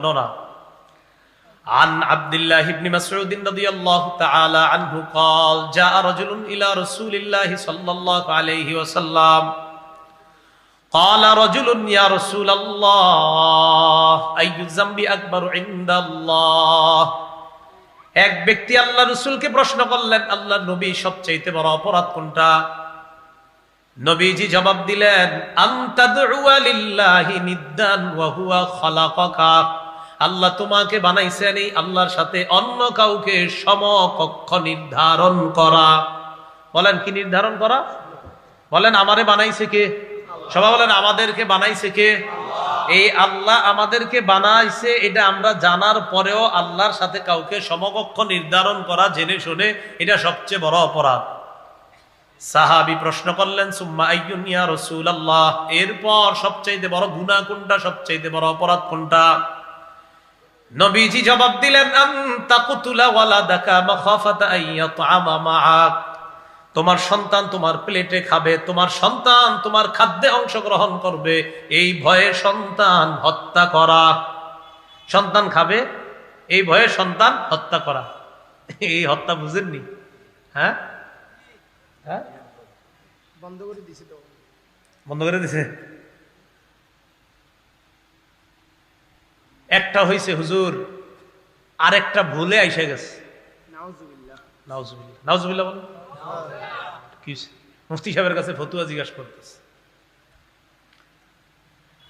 বর্ণনা عن عبد الله بن مسعود رضي الله تعالى عنه قال جاء رجل إلى رسول الله صلى الله عليه وسلم قال رجل يا رسول الله أي الذنب أكبر عند الله এক ব্যক্তি আল্লাহ রসুলকে প্রশ্ন করলেন আল্লাহ নবী সবচাইতে বড় অপরাধ কোনটা নবীজি জবাব দিলেন আন্তাদউয়া লিল্লাহি নিদ্দান ওয়া হুয়া খালাকাকা আল্লাহ তোমাকে বানাইছেন এই আল্লাহর সাথে অন্য কাউকে সমকক্ষ নির্ধারণ করা। বলেন, কি নির্ধারণ করা? বলেন, আমারে বানাইছে কে? সবাই বলেন, আমাদেরকে বানাইছে কে? এই আল্লাহ আমাদেরকে বানাইছে, এটা আমরা জানার পরেও আল্লাহর সাথে কাউকে সমকক্ষ নির্ধারণ করা জেনে শুনে এটা সবচেয়ে বড় অপরাধ। সাহাবি প্রশ্ন করলেন, সুম্মা ইয়া রাসূলুল্লাহ? এরপর সবচাইতে বড় গুনাহ কোনটা? সবচাইতে বড় অপরাধ কোনটা? নবীজি জবাব দিলেন তোমার সন্তান তোমার প্লেটে খাবে তোমার সন্তান তোমার খাদ্যে অংশগ্রহণ করবে এই ভয়ে সন্তান হত্যা করা। সন্তান খাবে এই ভয়ে সন্তান হত্যা করা। এই হত্যা বুঝেননি? হ্যাঁ? হ্যাঁ? বন্ধ করে দিছি তো। বন্ধ করে দিছে? একটা হইছে হুজুর আরেকটা ভুলে আইসা গেছে। বলো কি মুফতি সাহেবের কাছে ফতুয়া জিজ্ঞাসা করতেছে।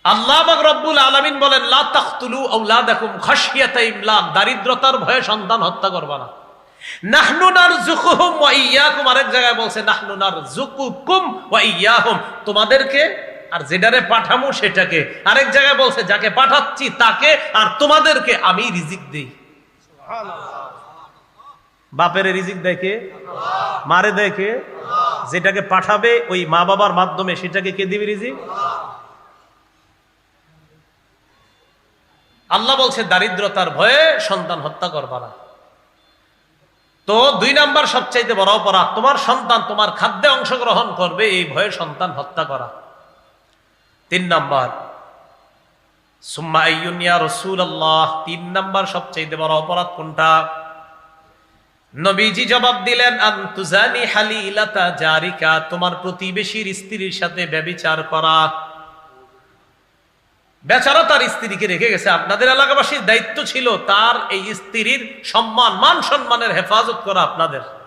আল্লাহ রব্বুল আলামিন বলেন ইমলাক দারিদ্রতার ভয়ে সন্তান হত্যা করবা না। তোমাদেরকে আর যেটারে পাঠামু সেটাকে। আরেক জায়গায় বলছে যাকে পাঠাচ্ছি তাকে আর তোমাদেরকে আমি রিজিক দেই। বাপের রিজিক দেখে মারে দেখে যেটাকে পাঠাবে ওই মা বাবার মাধ্যমে সেটাকে কে দিবে রিজিক? আল্লাহ বলছে দারিদ্রতার ভয়ে সন্তান হত্যা করবা না। তো দুই নাম্বার সবচাইতে বড় অপরাধ তোমার সন্তান তোমার খাদ্যে অংশগ্রহণ করবে এই ভয়ে সন্তান হত্যা করা। তিন নাম্বার। সুম্মা আইয়ুনিয়া রসুল আল্লাহ তিন নাম্বার সবচাইতে বড় অপরাধ কোনটা? নবীজি জবাব দিলেন, আন্তুজানি হালিলাতা জারিকা, তোমার প্রতিবেশীর স্ত্রীর সাথে ব্যবিচার করা। বেচারা তার স্ত্রীকে রেখে গেছে। আপনাদের এলাকাবাসীর দায়িত্ব ছিল তার এই স্ত্রীর সম্মান, মান সম্মানের হেফাজত করা আপনাদের।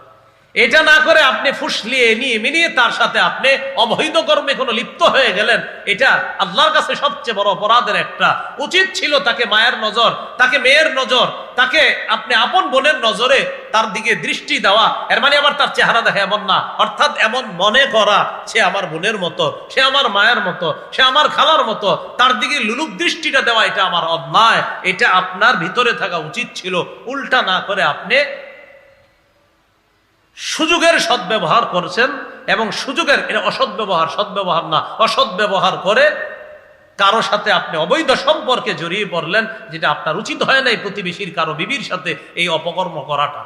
এটা না করে আপনি ফুসলিয়ে নিয়ে মিলিয়ে তার সাথে আপনি অবৈধ কর্মে কোনো লিপ্ত হয়ে গেলেন, এটা আল্লাহর কাছে সবচেয়ে বড় অপরাধের একটা। উচিত ছিল তাকে মায়ের নজর, তাকে মেয়ের নজর, তাকে আপনি আপন বোনের নজরে তার দিকে দৃষ্টি দেওয়া। এর মানে আবার তার চেহারা দেখে এমন না। অর্থাৎ এমন মনে করা, সে আমার বোনের মতো, সে আমার মায়ের মতো, সে আমার খালার মতো, তার দিকে লুলুক দৃষ্টিটা দেওয়া, এটা আমার অন্যায়। এটা আপনার ভিতরে থাকা উচিত ছিল। উল্টা না করে আপনি সুযোগের সদ্ব্যবহার করছেন এবং সুযোগের, এটা অসৎ ব্যবহার সদ্ব্যবহার না অসৎ ব্যবহার করে কারও সাথে আপনি অবৈধ সম্পর্কে জড়িয়ে পড়লেন, যেটা আপনার উচিত হয় নাই প্রতিবেশীর কারও বিবির সাথে এই অপকর্ম করাটা।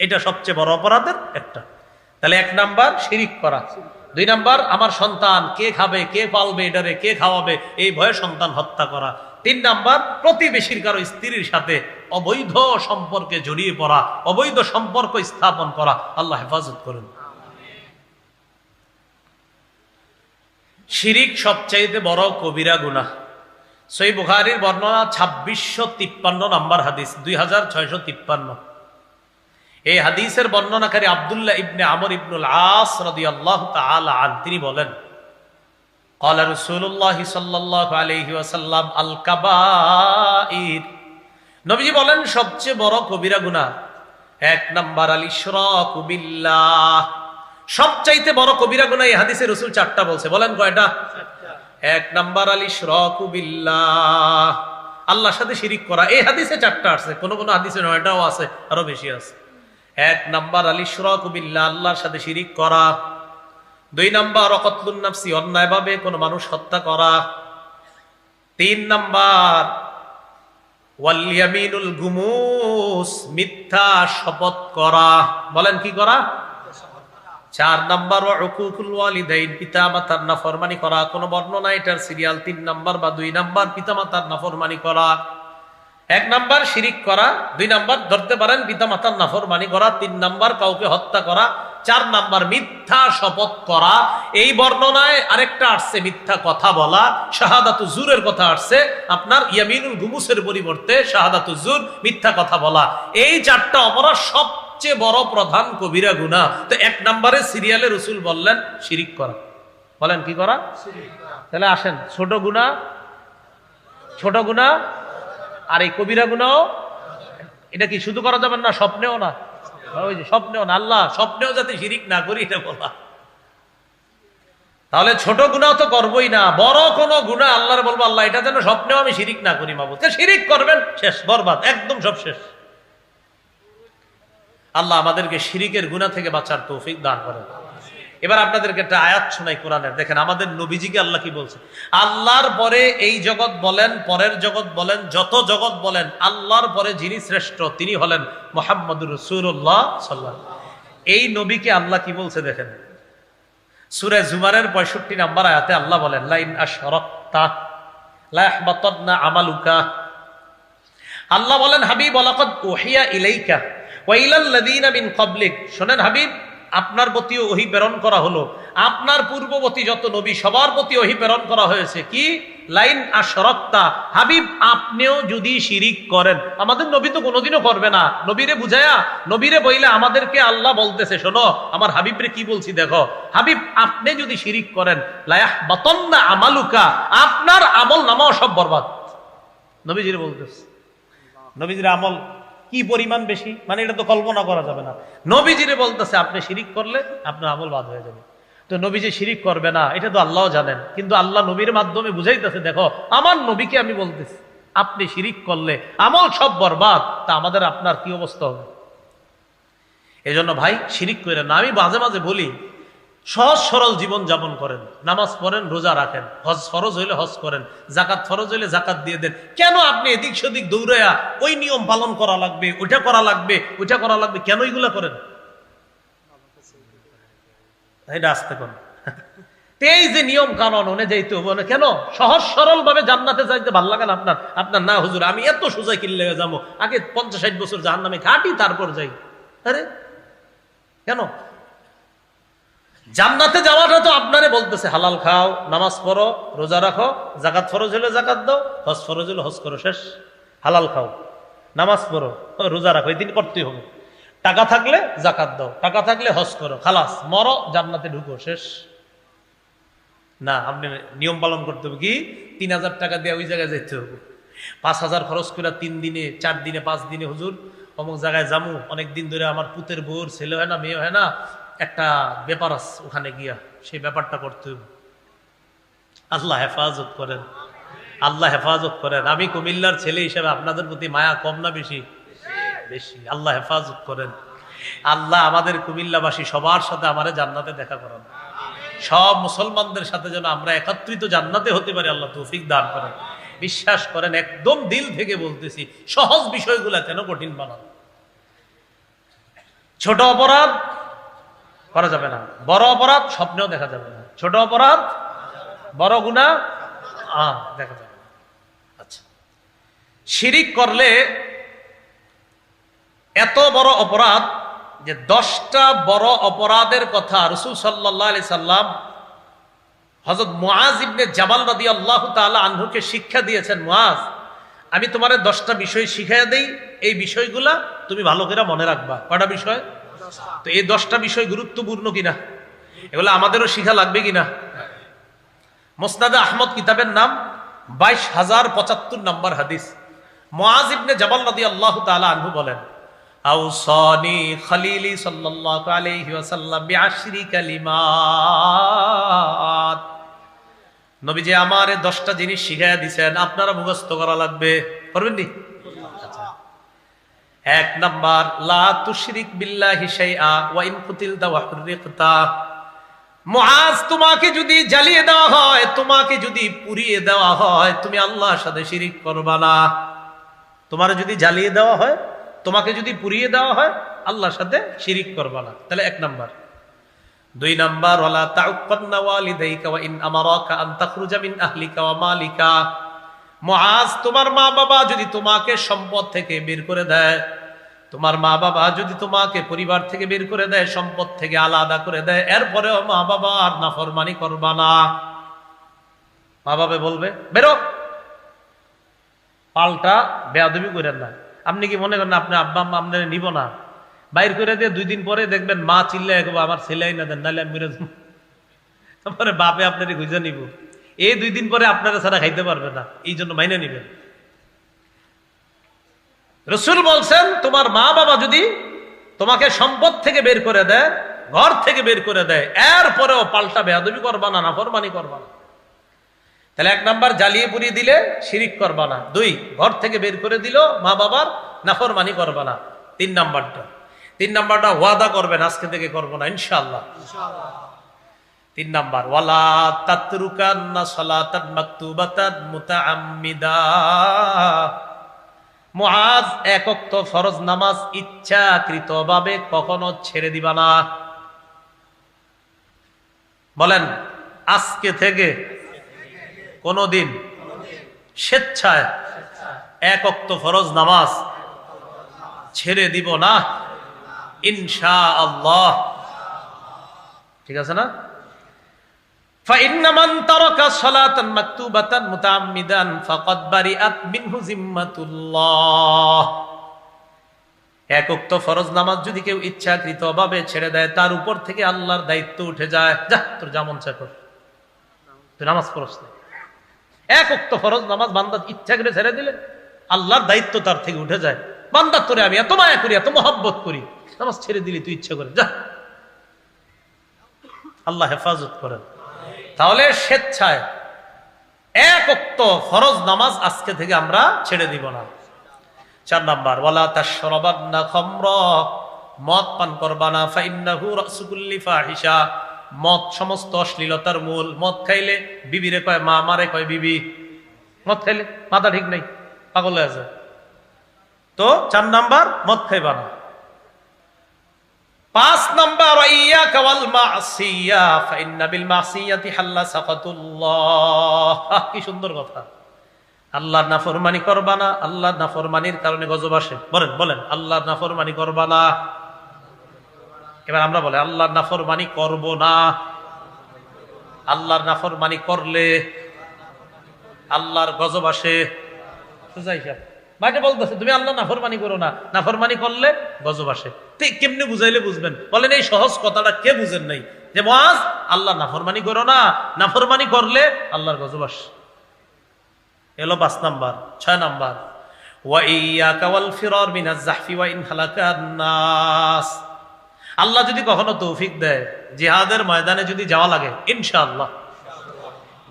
এটা সবচেয়ে বড় অপরাধের একটা। তাহলে এক নাম্বার, শিরিক করা। দুই নাম্বার, আমার সন্তান কে খাবে, কে পালবে, এটারে কে খাওয়াবে, এই ভয়ে সন্তান হত্যা করা। তিন নাম্বার, প্রতিবেশীর কারও স্ত্রীর সাথে অবৈধ সম্পর্কে জড়িয়ে পড়া, অবৈধ সম্পর্ক স্থাপন করা, আল্লাহ হেফাজত করুন। শিরিক সবচাইতে বড় কবিরা গুনা সই বুখারির বর্ণনা ছাব্বিশশো তিপ্পান্ন নম্বর হাদিস, দুই হাজার ছয়শো তিপ্পান্ন। এই হাদিসের বর্ণনাকারী আবদুল্লাহ ইবনে আমর ইবনুল আস তাআলা আন, তিনি বলেন قال رسول الله صلى الله عليه وسلم الكبائر নবীজি বলেন সবচেয়ে বড় কবিরা গুনাহ এক নাম্বার আল ইশরাকু বিল্লাহ সবচাইতে বড় কবিরা গুনাহ এই হাদিসে রাসূল চারটা বলছে বলেন কয়টা এক নাম্বার আল ইশরাকু বিল্লাহ আল্লাহর সাথে শিরিক করা এই হাদিসে চারটা আছে কোন কোন হাদিসে নয়টাও আছে আরো বেশি আছে এক নাম্বার আল ইশরাকু বিল্লাহ আল্লাহর সাথে শিরিক করা দুই নাম্বার, অকতলুন নাফসি, অন্যায়ভাবে কোনো মানুষ হত্যা করা। তিন নাম্বার ওয়ালিয়ামিনুল গুমুস, মিথ্যা শপথ করা। বলেন কি করা? চার নাম্বার ওকুকুল ওয়ালিদাইন পিতা মাতার নাফরমানি করা। কোন বর্ণনা, এটার সিরিয়াল তিন নাম্বার বা দুই নাম্বার পিতা মাতার নাফরমানি করা। এক নাম্বার, শিরিক করা। দুই নাম্বার, ধরতে পারেন পিতা মাতার নাফরমানি করা। তিন নাম্বার, কাউকে হত্যা করা। চার নাম্বার মিথ্যা শপথ করা। এই বর্ণনায় আরেকটা আসছে মিথ্যা কথা বলা। শাহাদাতু জুরের কথা আসছে। আপনার ইয়ামিনুল গুমুসের পরিবর্তে শাহাদাতু জুর মিথ্যা কথা বলা। এই চারটা অপরাধ সবচেয়ে বড় প্রধান কবিরা গুণা তো এক নম্বরে সিরিয়ালে রসুল বললেন, শিরিক করা। বলেন, কি করা? তাহলে আসেন, ছোট গুণা ছোট গুণা আর এই কবিরা গুণাও এটা কি শুধু করা যাবে না, স্বপ্নেও না? স্বপ্নেও না, আল্লাহ, স্বপ্নেও যাতে শিরিক না করি এটা বলা। তাহলে ছোট গুণা তো করবোই না, বড় কোন গুণা আল্লাহর বলব, আল্লাহ, এটা যেন স্বপ্নেও আমি শিরিক না করি মাবুদ শিরিক করবেন? শেষ, বরবাদ, একদম সব শেষ। আল্লাহ আমাদেরকে শিরিকের গুণা থেকে বাঁচার তৌফিক দান করেন। এবার আপনাদেরকে একটা আয়াত শোনাই কোরআনের। দেখেন, আমাদের নবীজিকে আল্লাহ কি বলছে? আল্লাহর পরে এই জগৎ বলেন, পরের জগৎ বলেন, যত জগৎ বলেন, আল্লাহর পরে যিনি শ্রেষ্ঠ, তিনি হলেন মোহাম্মদুর রসুল্লাহ সাল্লাহ এই নবীকে আল্লাহ কি বলছে দেখেন? সুরে জুমারের পঁয়ষট্টি নাম্বার আয়াতে আল্লাহ বলেন, লাইন আমালুকা। আল্লাহ বলেন, হাবিব উহিয়া ইলাইকা, ওয়া ইলাল্লাযীনা মিন ক্বাবলিক। শুনেন হাবিব আপনার প্রতি ওহি প্রেরণ করা হলো। আপনার পূর্ববর্তী যত নবী, সবার প্রতি ওহি প্রেরণ করা হয়েছে। কি? লাইন আশরক্তা। হাবিব, আপনিও যদি শিরিক করেন। আমাদের নবী তো কোনোদিনও করবে না। নবীরে বুঝায়া, নবীরে বইলে আমাদেরকে আল্লাহ বলতেছে, শোনো, আমার হাবিবরে কি বলছি দেখো। হাবিব, আপনি যদি শিরিক করেন, লায়াহ বাতন্না আমালুকা। আপনার আমল নামাও সব বরবাদ। নবীজিরে বলতেছে। নবীজির আমল কি পরিমাণ বেশি? মানে এটা তো কল্পনা করা যাবে না। নবীজিরে বলতেছে, আপনি শিরিক করলে আপনার আমল বাদ হয়ে যাবে। তো নবীজি শিরিক করবে না, এটা তো আল্লাহ জানেন। কিন্তু আল্লাহ নবীর মাধ্যমে বুঝাইতেছে, দেখো, আমার নবীকে আমি বলতেছি, আপনি শিরিক করলে আমল সব বরবাদ, তা আমাদের আপনার কি অবস্থা হবে? এজন্য ভাই, শিরিক করে না, আমি মাঝে মাঝে বলি সহজ সরল জীবন যাপন করেন। নামাজ পড়েন, রোজা রাখেন। হজ ফরজ হইলে হজ করেন জাকাত ফরজ হইলে জাকাত দিয়ে দেন। কেন আপনি এদিক সেদিক দৌড়াইয়া ওই নিয়ম পালন করা লাগবে, ওইটা করা লাগবে, ওইটা করা লাগবে, কেন এগুলো করেন? এটা আসতে কোন এই যে নিয়ম কানুন অনুযায়ী তো বলে কেন? সহজ সরল ভাবে জান্নাতে যাইতে ভালো লাগে না আপনার? আপনার, না হুজুর, আমি এত সোজা কিনলে যাব। আগে পঞ্চাশ ষাট বছর জাহান নামে ঘাটি, তারপর যাই। আরে, কেন? জান্নাতে যাওয়াটা তো আপনারে বলতেছে, হালাল খাও, নামাজ পড়ো, রোজা রাখো জাকাত ফরজ হলে জাকাত দাও, হজ ফরজ হলে হজ করো, শেষ। হালাল খাও, নামাজ পড়ো, রোজা রাখো এই দিন করতেই হবে। টাকা থাকলে জাকাত দাও, টাকা থাকলে হজ করো, খালাস, মরো, জান্নাতে ঢুকো, শেষ। না, আপনি নিয়ম পালন করতে হবে কি, তিন হাজার টাকা দিয়ে ওই জায়গায় যেতে হবে। পাঁচ হাজার খরচ করে তিন দিনে, চার দিনে, পাঁচ দিনে, হুজুর, অমুক জায়গায় যামু, অনেক দিন ধরে আমার পুতের বউর ছেলে হয় না, মেয়ে হয় না একটা ব্যাপার আছে ওখানে গিয়া, সেই ব্যাপারটা করতে আল্লাহ হেফাজত করেন। আল্লাহ হেফাজত করেন। আমি কুমিল্লার ছেলে হিসেবে আপনাদের প্রতি মায়া কম না বেশি? বেশি। আল্লাহ হেফাজত করেন। আল্লাহ আমাদের কুমিল্লাবাসী সবার সাথে আমারে জান্নাতে দেখা করেন। সব মুসলমানদের সাথে যেন আমরা একত্রিত জান্নাতে হতে পারি, আল্লাহ তৌফিক দান করেন। বিশ্বাস করেন, একদম দিল থেকে বলতেছি, সহজ বিষয়গুলা কেন কঠিন বানান। ছোট অপরাধ করা যাবে না। বড় অপরাধ, স্বপ্নেও দেখা যাবে না। ছোট অপরাধ, বড় গুণা দেখা যাবে না। আচ্ছা। শিরিক করলে এত বড় অপরাধ যে দশটা বড় অপরাধের কথা রসুল সাল্লাহ আলি সাল্লাম হজরত মুআজ ইবনে জাবাল রাদি আল্লাহ তাআলা আনহুকে শিক্ষা দিয়েছেন, মুআজ, আমি তোমার দশটা বিষয় শিখাইয়া দেই। এই বিষয়গুলা তুমি ভালো করে মনে রাখবা। কটা বিষয়? তো এই দশটা বিষয় গুরুত্বপূর্ণ কিনা? এগুলো আমাদেরও শিখা লাগবে কিনা? মোসনাদে আহমদ কিতাবের নাম বাইশ হাজার পঁচাত্তর নাম্বার হাদিস। রাদি আল্লাহ তাআলা আনহু বলেন সাল্লাল্লাহু আলাইহি ওয়াসাল্লাম বিআশরি কালিমাত। নবীজি আমারে দশটা জিনিস শিখাইয়া দিছেন, আপনারা মুখস্থ করা লাগবে। করবেন নি। এক নাম্বার, লা তুশরিক বিল্লাহি শাইআ ওয়া ইন কুতিলতা ওয়া মুআজ, তোমাকে যদি জ্বালিয়ে দেওয়া হয়, তোমাকে যদি পুড়িয়ে দেওয়া হয়, তুমি আল্লাহর সাথে শিরিক করবা না। তোমার যদি জ্বালিয়ে দেওয়া হয়, তোমাকে যদি পুড়িয়ে দেওয়া হয়, আল্লাহর সাথে শিরিক করবা না। তাহলে এক নাম্বার। দুই নাম্বার, ওয়ালা তাউক্কান্না ওয়ালিদাইকা ওয়া ইন আমারাকা আন তাখরুজা মিন আহলিকা ওয়া মালিকা। মুআজ তোমার মা বাবা যদি তোমাকে সম্পদ থেকে বের করে দেয়, তোমার মা বাবা যদি তোমাকে পরিবার থেকে বের করে দেয়, সম্পদ থেকে আলাদা করে দেয়, এরপরেও মা বাবা আর নাফরমানি করবা না। মা বাবা বলবে, বেরো। পাল্টা বেয়াদবি করেন না। আপনি কি মনে করেন আপনি আব্বা আম্মা আপনার নিব না? বাইর করে দিয়ে দুই দিন পরে দেখবেন মা চিল্লে আমার ছেলেই না দেন, নাহলে আমি। তারপরে বাপে আপনার গুজে নিব। এই দুই দিন পরে আপনারা ছাড়া খাইতে পারবে না। এই জন্য মাইনে নিবেন। রসুল বলছেন, তোমার মা বাবা যদি তোমাকে সম্পদ থেকে বের করে দেয়, ঘর থেকে বের করে দেয় এরপরেও পাল্টা বেয়াদবি করবা না, নাফরমানি করবা না। তাহলে এক নাম্বার, জ্বালিয়ে পুড়িয়ে দিলে শিরিক করবা না। দুই, ঘর থেকে বের করে দিল মা বাবার, নাফরমানি করবা না। তিন নাম্বারটা। তিন নাম্বারটা, ওয়াদা করবেন, আজকে থেকে করব না ইনশাআল্লাহ। তিন নাম্বার, ওয়ালা তাতরুকান্না সালাতান মাকতুবাতান মুতাআম্মিদা। মুআজ একক্ত ফরজ নামাজ ইচ্ছাকৃতভাবে কখনো ছেড়ে দিবা না। বলেন, আজকে থেকে কোনদিন স্বেচ্ছায় একক্ত ফরজ নামাজ ছেড়ে দিব না। ইনশা আল্লাহ ঠিক আছে না? فإن من ترك صلاة مكتوبة متعمدا فقد برئت منه ذمة الله এক উক্ত ফরজ নামাজ যদি কেউ ইচ্ছাকৃত ভাবে ছেড়ে দেয় তার উপর থেকে আল্লাহর দায়িত্ব উঠে যায় যা তোর যেমন চাকর তুই নামাজ পড়স না। এক উক্ত ফরজ নামাজ বান্দা ইচ্ছা করে ছেড়ে দিলে আল্লাহর দায়িত্ব তার থেকে উঠে যায় বান্দার তোরে আমি এত মায়া করি এত মহব্বত করি নামাজ ছেড়ে দিলি তুই ইচ্ছা করে যা আল্লাহ হেফাজত করেন তাহলে স্বেচ্ছায় এক অক্ত ফরজ নামাজ আজকে থেকে আমরা ছেড়ে দিব না। চার নাম্বার, ওয়ালা তাশরাবান্না খামরা, মদ পান করবা না, ফাইন্নাহু রাসুকুল্লি ফাহিশা। মদ সমস্ত অশ্লীলতার মূল। মদ খাইলে বিবিরে কয়, মা মারে কয় বিবি? মদ খাইলে মাথা ঠিক নাই, পাগল হয়ে আছে তো চার নাম্বার, মদ খাইবা না। পাঁচ নাম্বার ইয়াকা ওয়াল মাসিয়া, ফাইন্না বিল কি সুন্দর কথা। আল্লাহর নাফরমানি করবা না আল্লাহর নাফরমানির কারণে গজব আসে। বলেন বলেন আল্লাহর নাফরমানি করবা না। এবার আমরা বলে আল্লাহর নাফরমানি করব না। আল্লাহর নাফরমানি করলে আল্লাহর গজব আসে। সোজা হিসাব বাইরে বলতেছে, তুমি আল্লাহ নাফরমানি করো না। নাফরমানি করলে গজব আসে। কেমনে বুঝাইলে বুঝবেন। বলেন, এই সহজ কথাটা কে বুঝেন নাই? যে মাজ আল্লাহ নাফরমানি করো না। নাফরমানি করলে আল্লাহর গজব আসে। এলো পাঁচ নাম্বার, ছয় নাম্বার। আল্লাহ যদি কখনো তৌফিক দেয়, জিহাদের ময়দানে যদি যাওয়া লাগে, ইনশাআল্লাহ।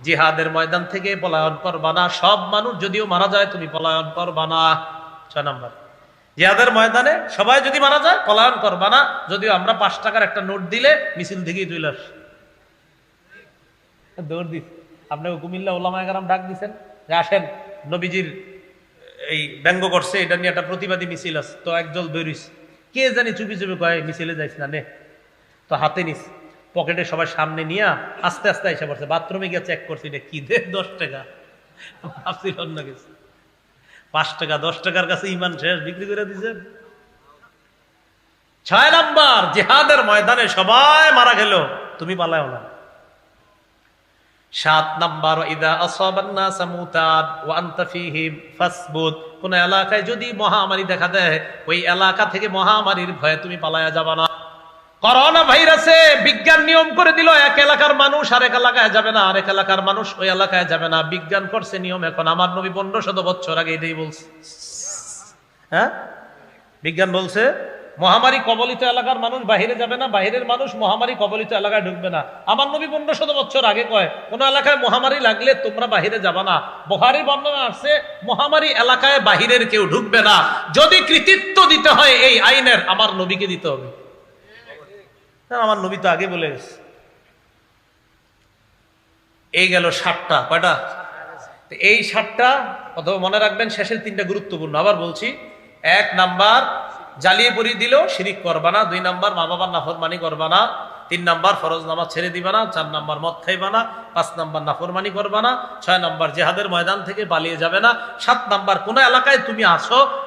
জিহাদের ময়দান থেকে পলায়ন করবা না। সব মানুষ যদিও মারা যায়, তুমি পলায়ন করবা না। ছয় নম্বর। জিহাদের ময়দানে সবাই যদি মারা যায়, পলায়ন করবা না। যদিও আমরা পাঁচ টাকার একটা নোট দিলে মিছিল থেকেই চলে আস দৌড় দিস। আপনাকে কুমিল্লা ওলামা একরাম ডাক দিছেন। যে আসেন, নবীজির এই ব্যঙ্গ করছে, এটা নিয়ে একটা প্রতিবাদী মিছিল আছে। তো একজল বেরিস কে জানি চুপি চুপি কয়, মিছিলে যাইস না, নে। তো হাতে নিস। পকেটে সবাই সামনে নিয়ে আস্তে আস্তে এসে পড়ছে। বাথরুমে গিয়ে চেক করছি এটা কি দে দশ টাকা? ভাবছিল অন্য কিছু। পাঁচ টাকা, দশ টাকার কাছে ইমান শেষ, বিক্রি করে দিছেন ছয় নাম্বার, জেহাদের ময়দানে সবাই মারা গেল। তুমি পালাও না। সাত নাম্বার ইদা আসাবান্না সামুতাদ ওয়া আনতা ফাসবুত। কোন এলাকায় যদি মহামারী দেখা দেয়, ওই এলাকা থেকে মহামারীর ভয়ে তুমি পালায়া যাবা না। করোনা ভাইরাসে বিজ্ঞান নিয়ম করে দিল, এক এলাকার মানুষ আরেক এলাকায় যাবে না, আরেক এলাকার মানুষ ওই এলাকায় যাবে না। বিজ্ঞান করছে নিয়ম এখন। আমার নবী পনেরো শত বছর আগে এটাই বলছে। হ্যাঁ? বিজ্ঞান বলছে, মহামারী কবলিত এলাকার মানুষ বাহিরে যাবে না, বাহিরের মানুষ মহামারী কবলিত এলাকায় ঢুকবে না। আমার নবী পনেরো শত বছর আগে কয়, কোন এলাকায় মহামারী লাগলে তোমরা বাহিরে যাবা না। বহারি বর্ণনা আসছে মহামারী এলাকায় বাহিরের কেউ ঢুকবে না। যদি কৃতিত্ব দিতে হয় এই আইনের, আমার নবীকে দিতে হবে। আমার নবী তো আগে বলে গেছে। এই গেল ষাটটা কয়টা? এই ষাটটা অথবা মনে রাখবেন শেষের তিনটা গুরুত্বপূর্ণ। আবার বলছি, এক নাম্বার, জ্বালিয়ে পরিয়ে দিল, শিরিক করবা না। দুই নাম্বার মা বাবার নাফরমানি করবা না। তিন নাম্বার, ফরজ নামাজ ছেড়ে দিবা না। চার নাম্বার, মদ খাইবা না। পাঁচ নাম্বার, নাফরমানি করবা না। ছয় নাম্বার, জেহাদের ময়দান থেকে পালিয়ে যাবে না। সাত নাম্বার, কোন এলাকায় তুমি আসো